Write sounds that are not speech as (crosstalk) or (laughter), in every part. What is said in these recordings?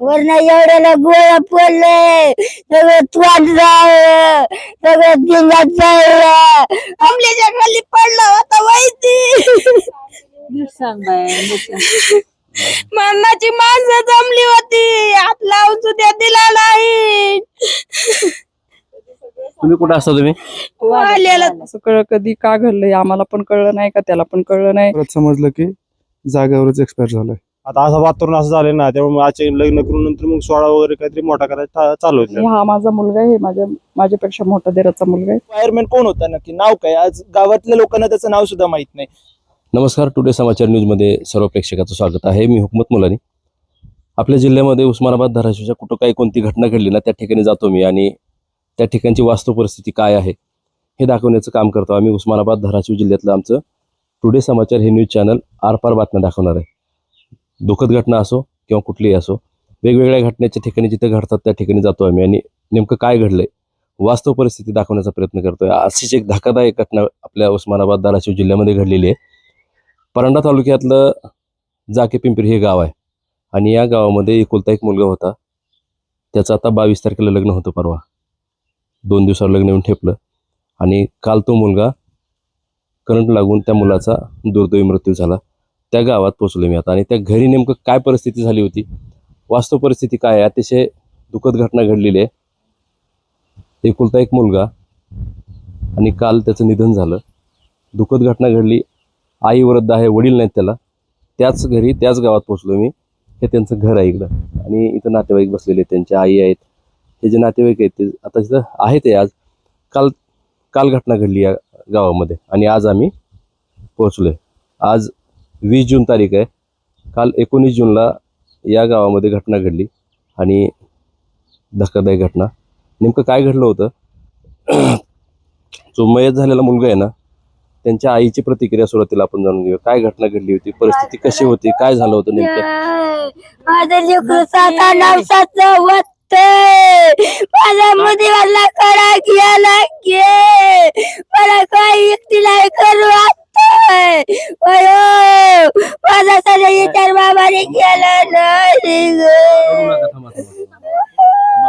वरण एवढ्याला गोळा पडलंय. सगळं त्वाट जाळलं सगळं दिंगात जाळलं आमल्याच्या खाली पडलं होतं माहिती मरणाची माणसं जमली होती. हात लावून सुद्धा दिला नाही. तुम्ही कुठे असता तुम्ही? वाल्याला असं कळ कधी का घडलंय? आम्हाला पण कळलं नाही का? त्याला पण कळलं नाही. परत समजलं की जागेवरच एक्सपायर झालाय. आता असं वातावरण असं झालं ना त्यामुळे आजचे लग्न करून नंतर मग सोळा वगैरे काहीतरी मोठा करायचा चालू होतं हा माझा मुलगा आहे माझ्या माझ्यापेक्षा मोठा देराचा मुलगा आहे. फायरमॅन कोण होता नक्की? नाव काय? आज गावातल्या लोकांना त्याचं नाव सुद्धा माहीत नाही. नमस्कार टुडे समाचार न्यूजमध्ये सर्व प्रेक्षकाचं स्वागत आहे. मी हुकमत मुलानी. आपल्या जिल्ह्यामध्ये उस्मानाबाद धाराशिवच्या कुठं काही कोणती घटना घडली ना त्या ठिकाणी जातो मी. आणि त्या ठिकाणची वास्तव परिस्थिती काय आहे हे दाखवण्याचं काम करतो आम्ही उस्मानाबाद धाराशिव जिल्ह्यातलं आमचं टुडे समाचार हे न्यूज चॅनल आरपार बातम्या दाखवणार आहे. दुःखद घटना असो किंवा कुठलीही असो वेगवेगळ्या घटनेच्या ठिकाणी जिथे घडतात त्या ठिकाणी जातो आम्ही आणि नेमकं काय घडलंय वास्तव परिस्थिती दाखवण्याचा प्रयत्न करतोय. अशीच एक धक्कादायक घटना आपल्या उस्मानाबाद धाराशिव जिल्ह्यामध्ये घडलेली आहे. परंडा तालुक्यातलं जाके पिंपरी हे गाव आहे आणि या गावामध्ये एकुलता एक मुलगा होता. त्याचं आता बावीस तारखेला लग्न होतं परवा. दोन दिवसावर लग्न येऊन ठेपलं आणि काल तो मुलगा करंट लागून त्या मुलाचा दुर्दैवी मृत्यू झाला. त्या गावात पोचलो मी आता. आणि त्या घरी नेमकं काय परिस्थिती झाली होती? वास्तव परिस्थिती काय आहे? अतिशय दुःखद घटना घडलेली आहे. एकुलता एक मुलगा आणि काल त्याचं निधन झालं. दुःखद घटना घडली. आई वृद्ध आहे वडील नाहीत त्याला. त्याच घरी त्याच गावात पोचलो मी. हे त्यांचं घर आहे इकडं. आणि इथं नातेवाईक बसलेले आहेत. त्यांच्या आई आहेत. हे जे नातेवाईक आहेत ते आता तिथं आहेत ते आज. काल काल घटना घडली या गावामध्ये. आणि आज आम्ही पोचलो आहे आज वीस जून तारीख आहे. काल एकोणीस जूनला या गावामध्ये घटना घडली आणि धक्कादायक घटना. नेमकं काय घडलं होतं? जो मयत झालेला मुलगा आहे ना त्यांच्या आईची प्रतिक्रिया सुरुवातीला आपण जाणून घेऊया. काय घटना घडली होती? परिस्थिती कशी होती? काय झालं होतं नेमकं? माझं लेकरू साता नवसाचं होत माझ्या कडा गे मला काही एकटीला करू वाटतंय माझा सगळं विचार बाबाने केला नाही ग.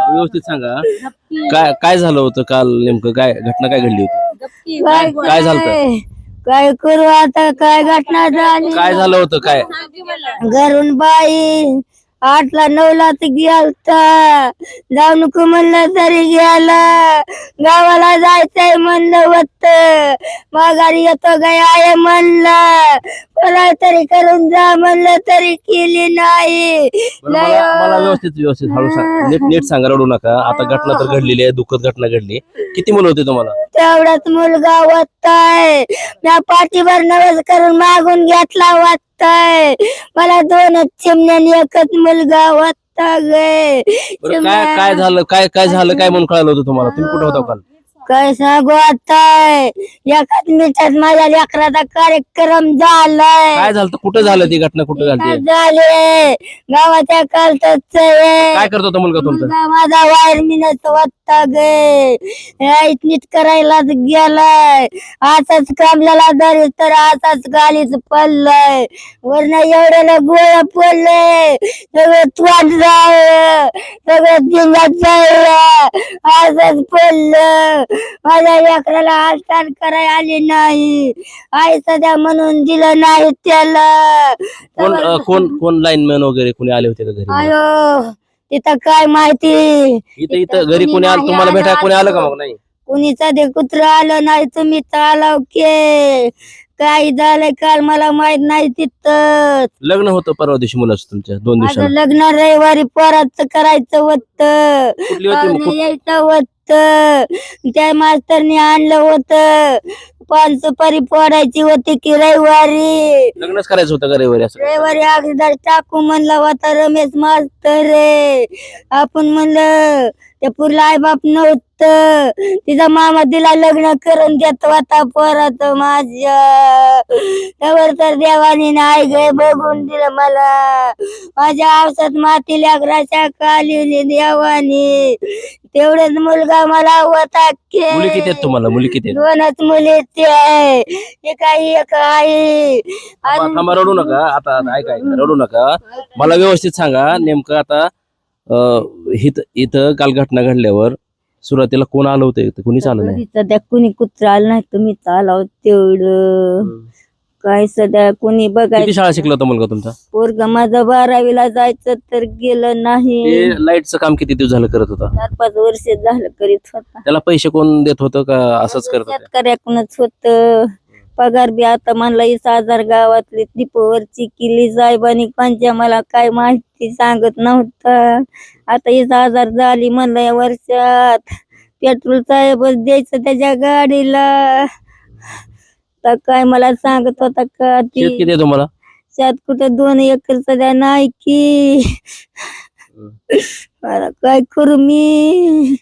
व्यवस्थित सांगा. काय काय झालं होतं काल नेमकं? काय घटना काय घडली होती? काय? काय- काय? करू आता? काय घटना झाली काय झालं? होतं? काय? घरून बाई. आठला नऊलाच गेलता. जाऊ नको म्हणलं तरी गेला. गावाला जायचंय म्हणलं होत माघारी येतो गाय आहे म्हणलं. तरी करून जा म्हणलं तरी केली नाही. बरं, मला मला व्यवस्थित व्यवस्थित हळू सांग. नीट नीट सांगा रडू नका. आता घटना तर घडलेली आहे दुःखद घटना घडली. किती मुलं होते तुम्हाला? तेवढाच मुलगा वाटताय म्या पाठीवर नवस करून मागून घेतला वाटताय मला दोनच चिमण्याने एकच मुलगा वाटता गे. बरं काय काय झालं काय काय झालं? काय म्हणून कळालं होतं तुम्हाला? तुम्ही कुठे होता काल? काय सांगू आता एकाच मिनिटात माझ्या लेकराचा कार्यक्रम झालाय. काय झालं? कुठं झालं ती घटना? कुठं झाली झाले? गावाच्या कालतच काय करत होता मुलगा तुमचा? माझा वायर मिनत वाटता गे. नीट करायलाच गेलाय. असाच कामल्याला दरी तर असाच गालीच पडलाय. वरण एवढ्याला गोळा पडलंय सगळं त्वाट जाळलं सगळं दिंगात जाळलं असंच पडलं. माझ्या लेकराला हालचाल कराय आली नाही. आई सध्या म्हणून दिलं नाही त्याला. कोण अं, कोण कोण लाईनमॅन वगैरे कोणी आले होते का घरी? अयो तिथं काय माहिती? इथं इथं घरी कोणी आलं तुम्हाला भेटाय कोणी आलं का मग? नाही. कुणीचा ते कुत्र आलं नाही तुम्ही चालव के काय झालंय काल मला माहीत नाही तिथं. लग्न होतं परवा दिवशी मुलाचं तुमच्या दोन माझं दिवसांनी. लग्न रविवारी परत करायचं होतं. कुठली होती मग? पाहुणे यायचं होतं. त्या मास्तरने आणलं होतं. पान सुपारी फोडायची होती की रविवारी. लग्नच करायचं होतं का रविवारी असं? रविवारी अगोदर टाकू म्हणलं होता रमेश मास्तर रे. आपण म्हणलं त्या पुरला आई बाप नव्हतं. तिचा मामा तिला लग्न करून देत होता परत माझ्या. त्यावर तर देवाने नाही गे बघून दिलं मला. माझ्या आवसात माती लेकराच्या काली देवाने. तेवढेच मुलगा मला होता के मुली किती आहेत तुम्हाला? मुली किती आहेत? दोनच मुली आहे. एक आई एक आई थांबा थांबा, रडू नका. आता आता ऐका ऐका रडू नका. मला व्यवस्थित सांगा नेमकं आता अं, हित इथं काल घटना घडल्यावर सुरुवातीला कोण आलं होतं? इथं? कोणीच आलं नाही. कुणी कुत्र आलं नाही तुम्ही चालाव तेवढं. काय सध्या कोणी किती बघायचं शाळा शिकला होता मुलगा तुमचा? पोरग माझं बारावीला जायचं तर गेलं नाही. ते लाईटचं काम किती दिवस झालं करत होता? चार पाच वर्ष झालं करीत होता. त्याला पैसे कोण देत होतं का असंच करत होतं? शेतकऱ्याकडूनच होत. पगार बी आता म्हणला वीस हजार गावातली दीपवरची किल्ली साहेबांनी कोणच्या मला काय माहिती सांगत नव्हतं. आता वीस हजार झाली म्हणलं या वर्षात पेट्रोल साहेबच द्यायचं त्याच्या गाडीला. तर काय? मला सांगत होता का शेत ती किती आहे तुम्हाला? शेत कुठं दोन एकर सध्या नाही की. मला काय करू मी?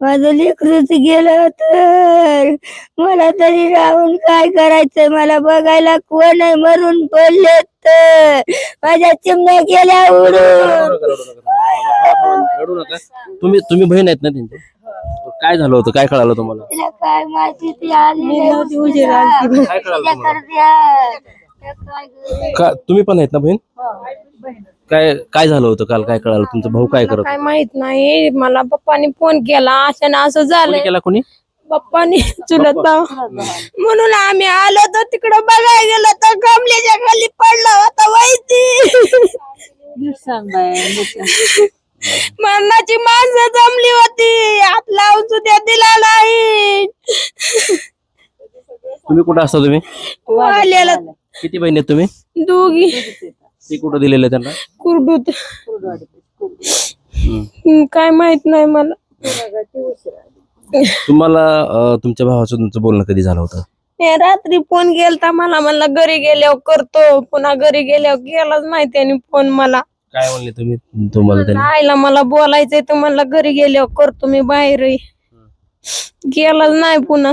माझं लेकरूच गेलं तर मला तरी राहून काय करायचंय? मला बघायला कोण आहे मरून पडले तर माझ्या चिमण्या गेल्या उडून. रडू नका. तुम्ही तुम्ही बहीण आहेत ना त्यांची? काय झालं होतं? काय कळालं तुम्हाला? तिला काय माहिती ती आली काय कळालं तुम्हाला? का तुम्ही पण आहेत ना बहीण? काय काय झालं होतं काल? काय कळालं? तुमचा भाऊ काय करत काय माहीत नाही. मला पप्पानी फोन केला. असं ना असं कोणी झालंय. केला कोणी? पप्पानी चुलत भाऊ. म्हणून आम्ही आलो तर तिकडं. बघायला गेलो तर कमलेच्या खाली पडला होता माहिती मरणाची माणसं जमली होती. लावून सुद्धा दिला नाही. तुम्ही कुठं असता तुम्ही? किती बहीण आहेत तुम्ही? दोघी. ती कुठं दिलेलं आहे त्यांना? कुरडूत. हम्म. काय माहीत नाही मला. तुम्हाला अं, तुमच्या भावाचं तुमचं बोलणं कधी झालं होतं? हे रात्री फोन गेलता मला. म्हणला घरी गेल्यावर करतो. पुन्हा घरी गेल्यावर गेलाच नाही त्याने फोन मला. काय म्हणले तुम्ही? तुम्हाला त्यांनी? आईला मला बोलायचंय तर म्हणला घरी गेल्यावर करतो मी बाहेर. गेलाच नाही पुन्हा.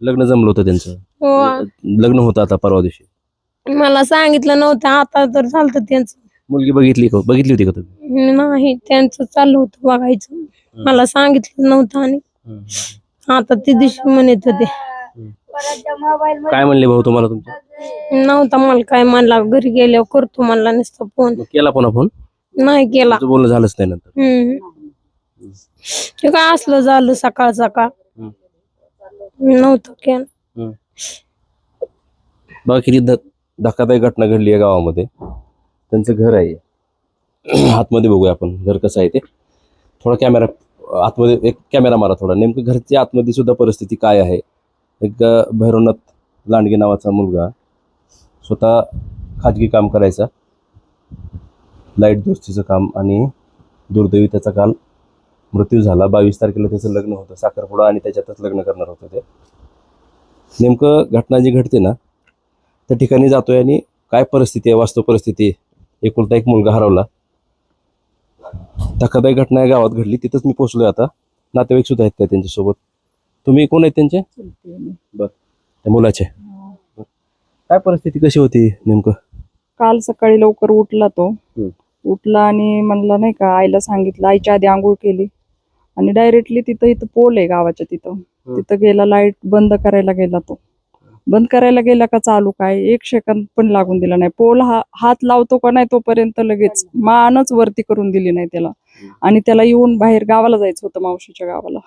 लग्न जमलं होतं त्यांचं? हो. लग्न होतं आता परवा दिवशी? मला सांगितलं नव्हतं आता तर झालं त्यांचं. मुलगी बघितली का? बघितली होती का तुम्ही? नाही त्यांचं चाललं होतं बघायचं. मला सांगितलं नव्हतं आणि आता ते दिवशी म्हणत होते. काय म्हणले भाऊ तुम्हाला तुमच्या नव्हता मला काय म्हणला घरी गेल्यावर करतो म्हणला नुसता फोन. मग केला पुन्हा फोन? नाही केला. बोलणं झालंच नाही नंतर. हम्म. ते काय असलं झालं सकाळ सकाळ. नव्हतं केलं. बघा किती ध- धक्कादायक घटना घडली आहे गावामध्ये. त्यांचं घर आहे. (clears throat) आतमध्ये बघूया आपण. घर कसं आहे ते. थोडा कॅमेरा आतमध्ये एक कॅमेरा मारा थोडा. नेमकं घरच्या आतमध्ये सुद्धा परिस्थिती काय आहे? एक अ, भैरवनाथ लांडगे नावाचा मुलगा स्वतः खाजगी काम करायचा. लाइट दुरुस्तीचं काम आणि दुर्दैवी त्याचा काल मृत्यू झाला. बावीस तारखेला त्याचं लग्न होतं साखरपुडा आणि त्याच्यातच लग्न करणार होतं ते. नेमकं घटना जी घडते ना त्या ठिकाणी जातोय आणि काय परिस्थिती आहे वास्तव परिस्थिती एकुलता एक मुलगा हरवला. धक्कादायक घटना या गावात घडली. तिथंच मी पोहोचलोय आता. नातेवाईक सुद्धा आहेत त्यांच्यासोबत. तुम्ही कोण आहेत त्यांचे? बर. त्या मुलाचे. काय परिस्थिती कशी होती नेमकं? काल सकाळी लवकर उठला तो. हम्म. उठला आणि म्हणला नाही का आईला सांगितलं आईच्या आधी आंघोळ केली. आणि डायरेक्टली तिथं इथं पोल आहे गावाच्या तिथं. तिथं गेला लाइट बंद करायला गेला तो. बंद करायला गेला का चालू काय? एक सेकंद पण लागून दिला नाही. पोल हा हात लावतो का नाही तोपर्यंत लगेच मानच वरती करून दिली नाही त्याला. आणि त्याला येऊन बाहेर गावाला जायचं होतं मावशीच्या गावाला.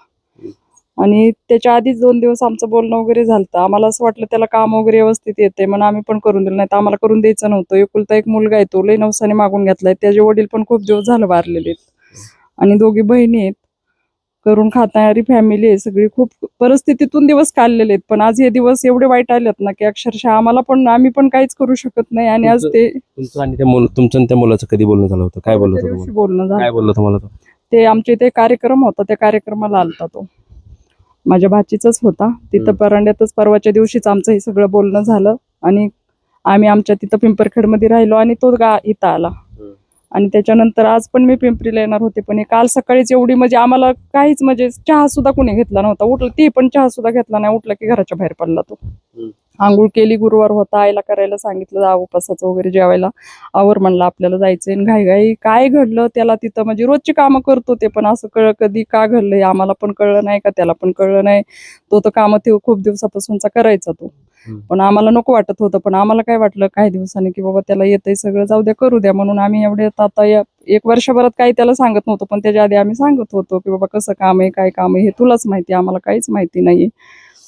आणि त्याच्या आधीच दोन दिवस आमचं बोलणं वगैरे झालं आम्हाला असं वाटलं त्याला काम वगैरे व्यवस्थित येते म्हणून आम्ही पण करून दिलं नाही. तर आम्हाला करून द्यायचं नव्हतं. एकुलता एक मुलगा आहे तो लई नवसाने मागून घेतलाय. त्याचे वडील पण खूप दिवस झालं वारलेले आहेत. आणि दोघी बहिणी आहेत. करून खाणारी फॅमिली आहे. सगळी खूप परिस्थितीतून दिवस काढलेले आहेत. पण आज हे दिवस एवढे वाईट आलेत ना की अक्षरशः आम्हाला पण आम्ही पण काहीच करू शकत नाही. आणि आज ते तुमचं आणि त्या मुल तुमचं आणि त्या मुलाचं कधी बोलणं झालं होतं? काय बोललं त्या होतं दिवशी तुम्हाला? बोलणं झालं काय बोललं तुम्हाला? तो ते आमच्या इथे कार्यक्रम होता. त्या कार्यक्रमाला आलता तो. माझ्या भाचीचाच होता तिथं. परांड्यातच परवाच्या दिवशीच आमचं हे सगळं बोलणं झालं आणि आम्ही आमच्या तिथं पिंपरखेडमध्ये राहिलो आणि तो गा इथं आला आणि त्याच्यानंतर आज पण मी पिंपरीला येणार होते पण हे काल सकाळीच एवढी म्हणजे आम्हाला काहीच म्हणजे चहा सुद्धा कोणी घेतला नव्हता. उठलं ते पण चहा सुद्धा घेतला नाही उठला की घराच्या बाहेर पडला तो. आंघोळ केली गुरुवार होता आईला करायला सांगितलं जा उपासाचं वगैरे जेवायला. आवर म्हणलं आपल्याला जायचंय. घाई घाई काय घडलं त्याला तिथं म्हणजे रोजची कामं करतो ते पण असं कळ कधी का घडलंय आम्हाला पण कळलं नाही का त्याला पण कळलं नाही. तो तर कामं ते खूप दिवसापासूनचा करायचा तो. पण आम्हाला नको वाटत होतं पण आम्हाला काय वाटलं काही दिवसांनी की बाबा त्याला येतंय सगळं जाऊ द्या करू द्या. म्हणून आम्ही एवढे आता या एक वर्षभरात काही त्याला सांगत नव्हतो पण त्याच्या आधी आम्ही सांगत होतो की बाबा कसं काम आहे काय काम आहे हे तुलाच माहिती आहे, आम्हाला काहीच माहिती नाहीये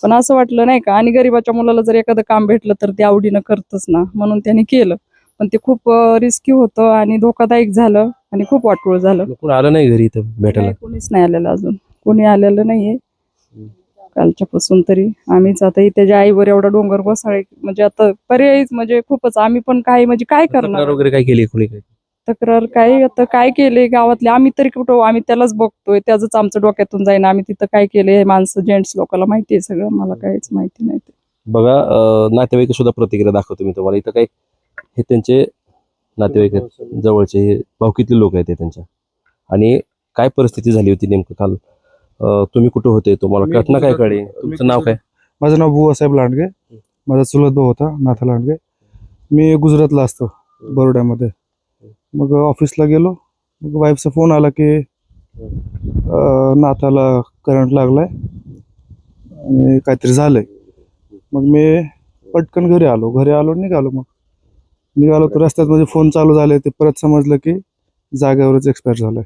पण असं वाटलं नाही का आणि गरीबाच्या मुलाला जर एखादं काम भेटलं तर ते आवडीनं करतच ना म्हणून त्यांनी केलं. पण ते खूप रिस्क्यू होतं आणि धोकादायक झालं आणि खूप वाटोळ झालं. कोण आलं नाही घरी इथं भेटायला? नाही, कोणीच नाही आलेलं अजून. कोणी आलेलं नाहीये. कालच्यापासून तरी आम्हीच आता त्याच्या आईवर एवढा डोंगर कोसळे म्हणजे आता पर्यायीच म्हणजे खूपच. आम्ही पण काय म्हणजे काय करणार? वगैरे काय केली कोणी काय? तक्रार काय आता काय केले गावातले? आम्ही तरी कुठं आम्ही त्यालाच बघतोय. त्याच आमचं डोक्यातून जाईन. आम्ही तिथं काय केले हे माणसं जेंट्स लोकांना माहिती आहे सगळं. मला काहीच माहिती नाही ते. बघा अं, नातेवाईक सुद्धा प्रतिक्रिया दाखवतो मी तुम्हाला. इथं काय हे त्यांचे नातेवाईक आहेत, जवळचे हे भावकीतले लोक आहेत हे त्यांच्या. आणि काय परिस्थिती झाली होती नेमकं काल? तुम्ही कुठे होते? तुम्हाला घटना काय कळली? मी तुमचं नाव काय? माझं नाव बुवासाहेब लांडगे. माझा चुलत भाऊ होता नाथा लांडगे. मी गुजरातला असतो बरोड्यामध्ये. मग ऑफिसला गेलो. मग वाईफचा फोन आला की अं, नाथाला करंट लागलाय. आणि काहीतरी झालंय. मग मी पटकन घरी आलो. घरी आलो आणि निघालो मग. निघालो तर रस्त्यात म्हणजे फोन चालू झाले. ते परत समजलं की जागेवरच एक्सपायर झालाय.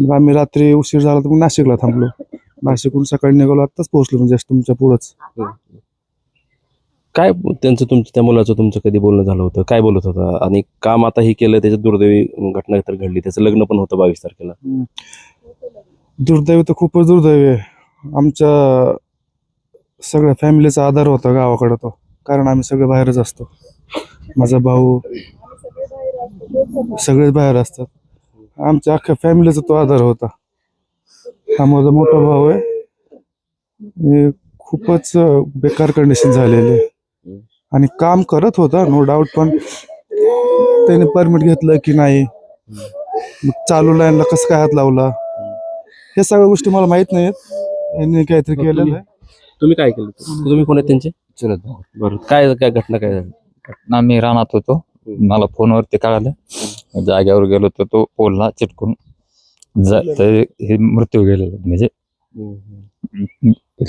मग आम्ही रात्री उशीर झाला तर मग नाशिकला थांबलो. नाशिकहून सकाळी निघालो आत्ताच पोहोचलो म्हणजे तुमच्या पुढंच. काय त्यांचं तुमचं त्या मुलाचं तुमचं कधी बोलणं झालं होतं? काय बोलत होता? आणि काम आता ही केलं त्याच्यात दुर्दैवी घटना तर घडली. त्याचं लग्न पण होतं बावीस तारखेला. दुर्दैवी तर खूपच दुर्दैवी आहे. आमच्या सगळ्या फॅमिलीचा आधार होता गावाकडे तो. कारण आम्ही सगळे बाहेरच असतो. माझा भाऊ सगळेच बाहेर असतात. आमच्या अख्ख्या फॅमिलीचा तो आधार होता. हा माझा मोठा भाऊ आहे. खूपच बेकार कंडिशन झालेली आहे. आणि काम करत होता नो डाऊट पण त्याने परमिट घेतलं की नाही? मग चालू लाईनला कसं काय हात लावला? हे सगळ्या गोष्टी मला माहीत नाहीत. यांनी काहीतरी केलेलं तुम्ही- आहे. तुम्ही काय केलं? तुम्ही कोण आहेत त्यांचे? चुलत बरं काय काय घटना काय झाली? ना मी रानात होतो. मला फोनवरती कळालं. जाग्यावर गेलो तर तो पोलला चिटकून हे मृत्यू गेलेला म्हणजे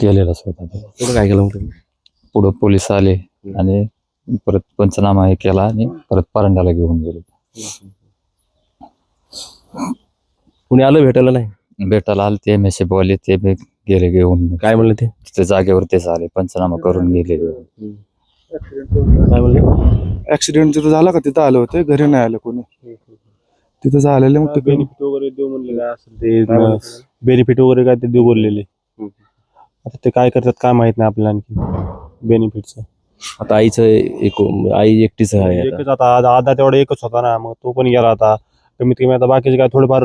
गेलेलाच होता. तो. तुम्ही काय केलं? पुढं पोलीस आले आणि परत पंचनामा हे केला आणि परत परांड्याला घेऊन गेलो. कुणी आलं भेटायला नाही? भेटायला आले ते मेसेज आले ते गेले घेऊन. काय म्हणलं ते? तिथे जागेवर तेच आले पंचनामा करून गेले. काय म्हणले? ऍक्सिडेंट जिथं झाला का तिथं आले होते. घरी नाही आले कोणी. तिथं झालेले मग ते बेनिफिट वगैरे देऊ म्हणले काय असेल ते बेनिफिट वगैरे काय ते देऊ बोललेले. आता ते काय करतात काय माहीत नाही आपल्याला आणखी. बेनिफिटचं आता आईचं एक आई एकटीच आहे आता. एकच आता आधा आधा तेवढा एकच होता ना. मग तो पण गेला आता. कमीत कमी आता बाकीचे काय थोडंफार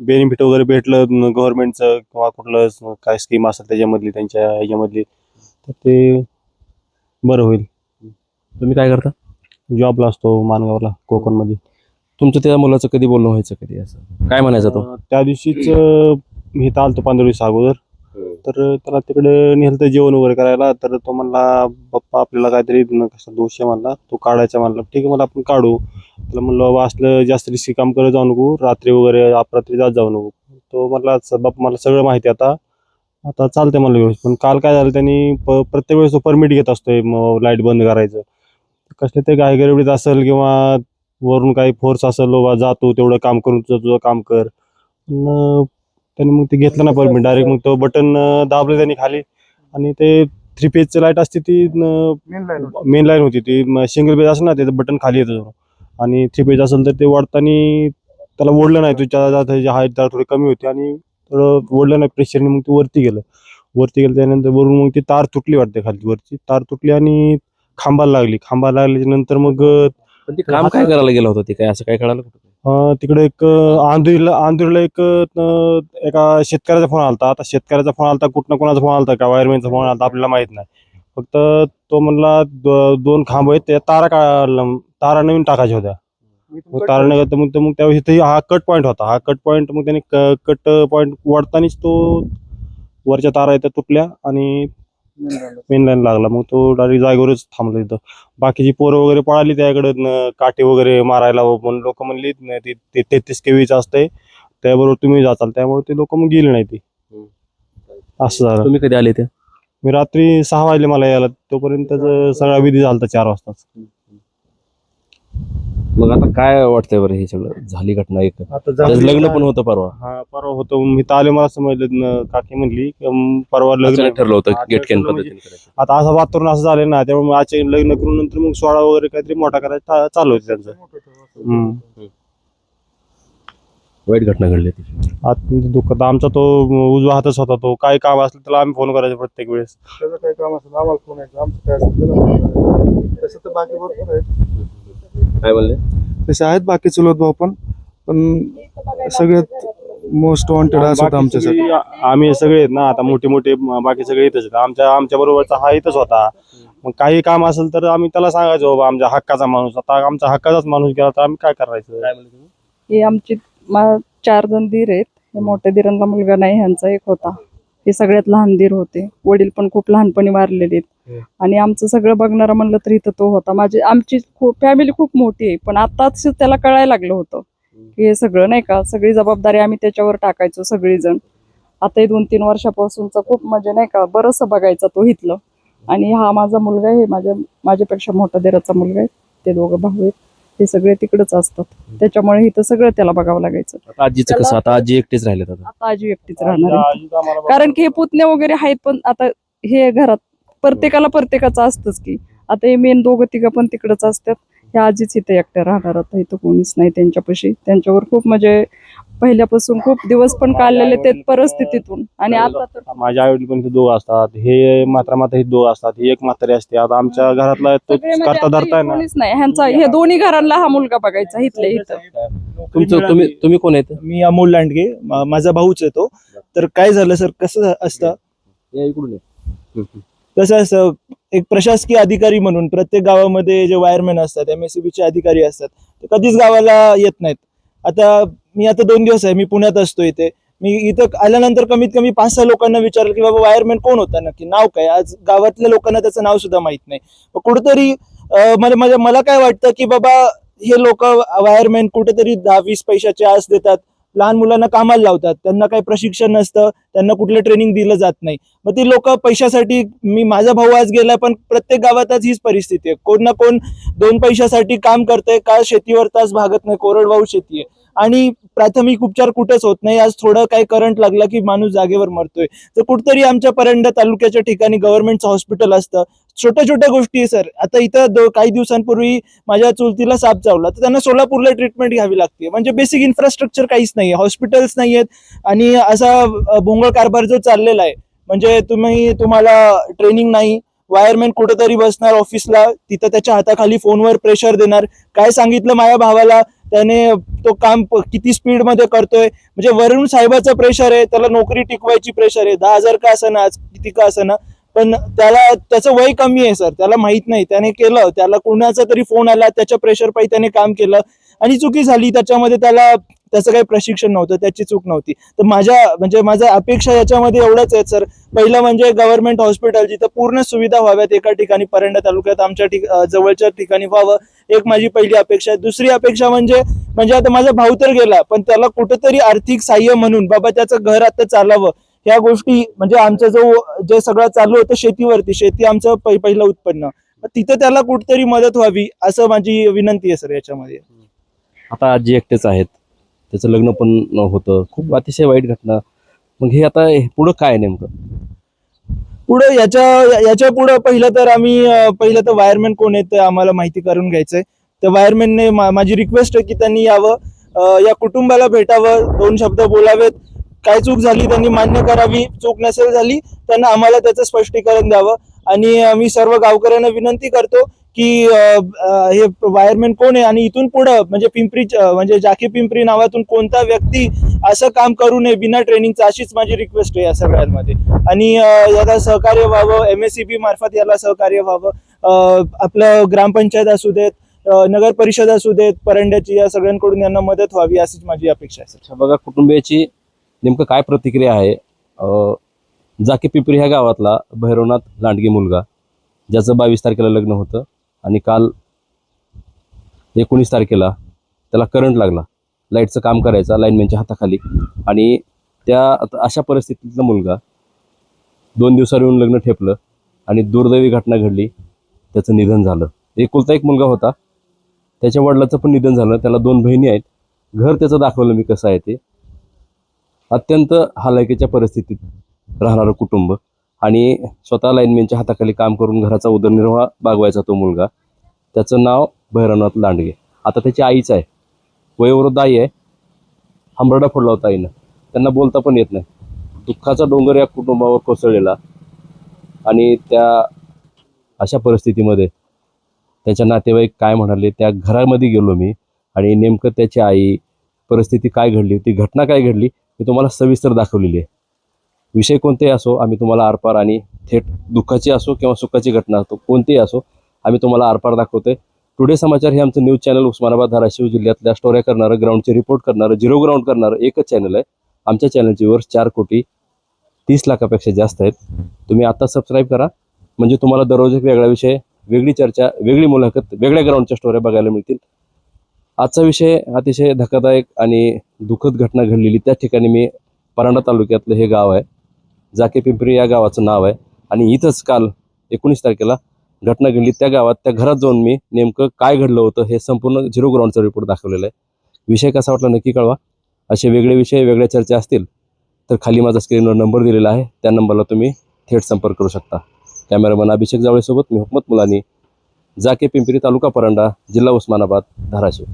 बेनिफिट वगैरे भेटलं गव्हर्नमेंटचं किंवा कुठलं स- काय स्कीम असेल त्याच्यामधली त्यांच्या ह्याच्यामधली तर ते बरं होईल. तुम्ही काय करता? जॉबला असतो मानगावला कोकणमध्ये. तुमचं त्या मुलाचं कधी बोलणं व्हायचं कधी असं? काय म्हणायचं तो? अं, त्या दिवशीच अं, मी इथं आलतो पंधरा दिवस अगोदर तर त्याला तिकडे नेलं जेवण वगैरे करायला. तर तो म्हणला पप्पा आपल्याला काहीतरी न- कसा दोष आहे म्हणला. तो काढायचा म्हणला ठीक आहे मला आपण काढू. त्याला म्हणलं बाबा असलं जास्त रिस्की काम करत जाऊ नको. रात्री वगैरे अपरात्री जात जाऊ नको. तो म्हणला "स- बाप मला सगळं माहिती आहे आता. आता चालतंय मला व्यवस्थित. पण काल काय झालं त्यांनी प- प्रत्येक वेळेस तो परमिट घेत असतोय लाइट बंद करायचं. कसले ते गाय गरबडीत असेल किंवा वरून काही फोर्स असेल बाबा जातो तेवढं काम करून तुझं तुझं काम कर. त्यांनी मग ते घेतलं ना परमिट डायरेक्ट मग तो बटन दाबलं त्यांनी खाली. आणि ते थ्री पेजचं लाइट असते ती मेन लाईन होती. ती. सिंगल पेज असेल ना त्याचं बटन खाली येतं आणि थ्री पेज असेल तर ते वाढताना त्याला ओढलं नाही. तुझ्या त्याची हाईट जरा थोडी कमी होती आणि थोडं ओढलं नाही प्रेशरने मग ते वरती गेलं. वरती गेलं त्यानंतर वरून मग ती तार तुटली वाटते खाली वरची तार तुटली आणि खांबाला लागली. खांबाला लागल्याच्या नंतर मग पण ते काम काय करायला गेलं होतं ते काय? असं काय कळालं कुठं? तिकडे एक आंधुरीला आंधुरीला एक एका शेतकऱ्याचा फोन आलता. आता शेतकऱ्याचा फोन आलता कुठनं कोणाचा फोन आलता का वायरमॅनचा फोन आलता आपल्याला माहीत नाही. फक्त तो म्हणला दो- दोन खांब आहेत त्या तारा का तारा नवीन टाकायच्या होत्या. तर मग मग त्यावेळी इथे हा कट पॉईंट होता. हा कट पॉईंट मग त्याने कट पॉईंट वाढतानाच तो वरच्या तारा इथं तुटल्या आणि मेन लाईन लागला. मग तो डायरेक्ट जागेवरच थांबला तिथं बाकीची पोरं वगैरे पळाली त्याकडे काठी वगैरे मारायला पण लोक म्हणली "नाही, ते तेहतीस केवीचं असतंय त्याबरोबर तुम्ही जाताल. त्यामुळे ते लोक मग गेले नाही ती असं झालं. तुम्ही कधी आले ते मी रात्री सहा वाजले मला यायला. तोपर्यंत सगळा विधी झाला चार वाजताच. मग आता काय वाटतंय बरं हे सगळं? झाली घटना एक. आता त्याचं लग्न पण होतं परवा. हा परवा होतो. मी तर आले मला समजलं न- काकी म्हणली की, परवा लग्न ठरलं होतं हा, गेट कॅन ठरलं म्हणजे- पद्धतीने करायचं. आता असं वातावरण असं झालं ना त्यामुळे मग आजचे लग्न करून नंतर मग सोळा वगैरे काहीतरी मोठा करायचा चा- चालू होते त्यांचं. हम्म. वाईट घटना घडली ती आता दुःख आता आमचा तो उजवा हातच होता तो. काय काम असलं त्याला आम्ही फोन करायचो प्रत्येक वेळेस. त्याचं काही काम असेल आम्हाला फोन यायचा. आमचं काय असेल त्याला phone करायचा. तसं तर बाकी भरपूर आहे. काय म्हणले तसे आहेत बाकी चुलत भाऊ पण पण सगळ्यात मोस्ट वॉन्टेड असं होतं बाकी आमच्यासाठी आम्ही सगळे आहेत ना आता मोठे मोठे बाकी सगळे इथंच आहेत. आमच्या आमच्या बरोबरचा हा इथंच होता. मग काही काम असेल तर आम्ही त्याला सांगायचो बाबा आमच्या हक्काचा माणूस आता आमचा हक्काचाच माणूस गेला तर आम्ही काय करायचं? हे आमची मा- चार जण दीर आहेत. हे मोठ्या दिरांना मुलगा नाही ह्यांचा एक होता. हे सगळ्यात लहान दीर होते. वडील पण खूप लहानपणी वारलेले आहेत. आणि आमचं सगळं बघणारा म्हणलं तर इथं तो होता. माझी आमची फॅमिली खूप मोठी आहे. पण आताच त्याला कळायला लागलं होतं. की हे सगळं नाही का सगळी जबाबदारी आम्ही त्याच्यावर टाकायचो सगळीजण. आता हे दोन तीन वर्षापासूनचा खूप म्हणजे नाही का बरंचसं बघायचा तो इथलं. आणि हा माझा मुलगा आहे माझ्या माझ्यापेक्षा मोठा दिराचा मुलगा आहे. ते दोघं भाऊ आहेत. ते सगळे तिकडच असतात. त्याच्यामुळे इथं सगळं त्याला बघावं लागायचं. आता आजीचं कसं? आता आजी एकटेच राहिलेत आता. आता आजी एकटीच राहणार आहे. कारण की हे पुतणे वगैरे आहेत पण आता हे घरात प्रत्येकाला प्रत्येकाचं असतंच की. आता हे मेन दोघं तिघं पण तिकडच असतात. ह्या आजीच इथं एकट्या राहणार आता इथं कोणीच नाही त्यांच्यापाशी. त्यांच्यावर खूप म्हणजे पहिल्यापासून खूप दिवस पण काढलेले ते परिस्थितीतून. आणि आता तर माझ्या आई वडील पण दोघं असतात. हे मात्रा माता हे दोघं असतात. ही एक म्हातारी असते. आता आमच्या घरातला तो सगळे म्हणजे करता आता धरताय हे ना. कोणीच नाही. ह्यांचा हे दोन्ही घरांना हा मुलगा बघायचा इथले इथं. तुमचं तुम्ही तुम्ही कोण आहेत मी अमोल लांडगे. मा- माझा भाऊच आहे तो. तर काय झालं सर? कसं असतं? या इकडून या. कसं असतं? एक प्रशासकीय अधिकारी म्हणून प्रत्येक गावामध्ये जे वायरमॅन असतात एम एस सी बीचे अधिकारी असतात ते कधीच गावाला येत नाहीत. आता मी आता दोन दिवस आहे मी पुण्यात असतो इथे. मी इथं आल्यानंतर कमीत कमी पाच सहा लोकांना विचारलं की बाबा वायरमॅन कोण होता नक्की? नाव काय? आज गावातल्या लोकांना त्याचं नाव सुद्धा माहीत नाही. कुठंतरी कुठेतरी मला मला मला काय वाटतं की बाबा हे लोक वायरमॅन कुठेतरी दहा वीस पैशाचे आस देतात लहान मुलांना कामाला लावतात. त्यांना काही प्रशिक्षण नसतं त्यांना कुठलं ट्रेनिंग दिलं जात नाही. मग ती लोक पैशासाठी मी माझा भाऊ आज गेला पण प्रत्येक गावातच हीच परिस्थिती आहे. कोण ना कोण दोन पैशासाठी काम करतंय का शेतीवर तास भागत नाही कोरडवाहू शेती आहे. आणि प्राथमिक उपचार कुठेच होत नाही. आज थोडं काही करंट लागला की माणूस जागेवर मरतोय. तर कुठतरी आमच्या परंडा तालुक्याच्या ठिकाणी गव्हर्नमेंटचं हॉस्पिटल असतं. छोट्या छोट्या गोष्टी आहे सर. आता इथं काही दिवसांपूर्वी माझ्या चुलतीला साप चावला. तर त्यांना सोलापूरला ट्रीटमेंट घ्यावी लागते. म्हणजे बेसिक इन्फ्रास्ट्रक्चर काहीच नाही आहे हॉस्पिटल्स नाही आहेत आणि असा भोंगळ कारभार जो चाललेला आहे म्हणजे तुम्ही तुम्हाला ट्रेनिंग नाही. वायरमॅन कुठेतरी बसणार ऑफिसला तिथं त्याच्या हाताखाली फोनवर प्रेशर देणार. काय सांगितलं माझ्या भावाला? त्याने तो काम किती स्पीडमध्ये करतोय? म्हणजे वरुण साहेबाचं प्रेशर आहे. त्याला नोकरी टिकवायची प्रेशर आहे. दहा हजार का असं आज किती का असं पण त्याला त्याचं वय कमी आहे सर. त्याला माहीत नाही. त्याने केलं त्याला कुणाचा तरी फोन आला त्याच्या प्रेशर पायी त्याने काम केलं आणि चुकी झाली. त्याच्यामध्ये त्याला त्याचं काही प्रशिक्षण नव्हतं त्याची चूक नव्हती. तर माझ्या म्हणजे माझ्या अपेक्षा याच्यामध्ये एवढंच आहेत सर. पहिलं म्हणजे गव्हर्नमेंट हॉस्पिटल जिथं पूर्ण सुविधा व्हाव्यात एका ठिकाणी परंडा तालुक्यात आमच्या ठिक जवळच्या ठिकाणी व्हावं. एक माझी पहिली अपेक्षा आहे. दुसरी अपेक्षा म्हणजे म्हणजे आता माझा भाऊ तर गेला पण त्याला कुठंतरी आर्थिक सहाय्य म्हणून बाबा त्याचं घर आता चालावं. ह्या गोष्टी म्हणजे आमचं जो जे सगळं चालू होतं शेतीवरती शेती आमचं पहि- पहिलं उत्पन्न. तिथं त्याला कुठतरी मदत व्हावी असं माझी विनंती आहे सर याच्यामध्ये. आता आजी एकटेच आहेत. त्याचं लग्न पण होतं. खूप अतिशय वाईट घटना. मग हे आता पुढं काय नेमकं? पुढे याच्या याच्यापुढे पहिलं तर आम्ही पहिलं तर वायरमॅन कोण आहेत ते आम्हाला माहिती करून घ्यायचंय. तर वायरमॅनने माझी रिक्वेस्ट आहे की त्यांनी यावं या कुटुंबाला भेटावं दोन शब्द बोलावेत. काय चूक झाली त्यांनी मान्य करावी चूक नसेल झाली त्यांना आम्हाला त्याचं स्पष्टीकरण द्यावं. आणि मी सर्व गावकऱ्यांना विनंती करतो की हे वायरमॅन कोण आहे आणि इथून पुढं म्हणजे पिंपरी म्हणजे जाकी पिंपरी नावातून कोणता व्यक्ती असं काम करू नये बिना ट्रेनिंगचं अशीच माझी रिक्वेस्ट आहे या सगळ्यांमध्ये. आणि याला सहकार्य व्हावं एम एस सी बी मार्फत याला सहकार्य व्हावं. आपलं ग्रामपंचायत असू देत नगर परिषद असू देत परंड्याची या सगळ्यांकडून यांना मदत व्हावी अशीच माझी अपेक्षा आहे बघा कुटुंबियाची नेमकं काय प्रतिक्रिया आहे? जाके पिपरी पिंपरी ह्या गावातला भैरवनाथ लांडगे मुलगा ज्याचं बावीस तारखेला लग्न होतं आणि काल एकोणीस तारखेला त्याला करंट लागला. लाईटचं काम करायचा लाईनमॅनच्या हाताखाली. आणि त्या आता अशा परिस्थितीतला मुलगा दोन दिवसावर येऊन लग्न ठेपलं आणि दुर्दैवी घटना घडली. त्याचं निधन झालं. एकुलता एक मुलगा होता. त्याच्या वडिलाचं पण निधन झालं. त्याला दोन बहिणी आहेत. घर त्याचं दाखवलं मी कसं आहे ते. अत्यंत हालाकीच्या परिस्थितीत राहणारं कुटुंब आणि स्वतः लाईनमॅनच्या हाताखाली काम करून घराचा उदरनिर्वाह बागवायचा तो मुलगा. त्याचं नाव भैरवनाथ लांडगे. आता त्याची आईच आहे. वयोवृद्ध आई आहे. हंबरडा फोडला होता आईनं. त्यांना बोलता पण येत नाही. दुःखाचा डोंगर या कुटुंबावर कोसळलेला आणि त्या अशा परिस्थितीमध्ये त्याच्या नातेवाईक काय म्हणाले त्या घरामध्ये गेलो मी आणि नेमकं त्याची आई परिस्थिती काय घडली होती घटना काय घडली मी तुम्हाला सविस्तर दाखवलेली आहे. विषय कोणतेही असो आम्ही तुम्हाला आरपार आणि थेट दुःखाची असो किंवा सुखाची घटना असो कोणतीही असो आम्ही तुम्हाला आरपार दाखवतोय. टुडे समाचार हे आमचं न्यूज चॅनल उस्मानाबाद धाराशिव जिल्ह्यातल्या स्टोऱ्या करणारं ग्राउंडचे रिपोर्ट करणारं झिरो ग्राउंड करणारं एकच चॅनल आहे. आमच्या चॅनलची वर्ष चार कोटी तीस लाखापेक्षा जास्त आहेत. तुम्ही आता सबस्क्राईब करा. म्हणजे तुम्हाला दररोज एक वेगळा विषय वेगळी चर्चा वेगळी मुलाखत वेगळ्या ग्राउंडच्या स्टोऱ्या बघायला मिळतील. आजचा विषय अतिशय धक्कादायक आणि दुःखद घटना घडलेली त्या ठिकाणी मी परांडा तालुक्यातलं हे गाव आहे. जाके पिंपरी या गावाचं नाव आहे. आणि इथंच काल एकोणीस तारखेला घटना घडली. त्या गावात त्या घरात जाऊन मी नेमकं काय घडलं होतं हे संपूर्ण झिरो ग्राउंडचा रिपोर्ट दाखवलेला आहे. विषय कसा वाटला नक्की कळवा. असे वेगळे विषय वेगळ्या चर्चा असतील तर खाली माझा स्क्रीनवर नंबर दिलेला आहे. त्या नंबरला तुम्ही थेट संपर्क करू शकता. कॅमेरामन अभिषेक जावळेसोबत मी हुकमत मुलानी जाके पिंपरी तालुका परांडा जिल्हा उस्मानाबाद धाराशिव.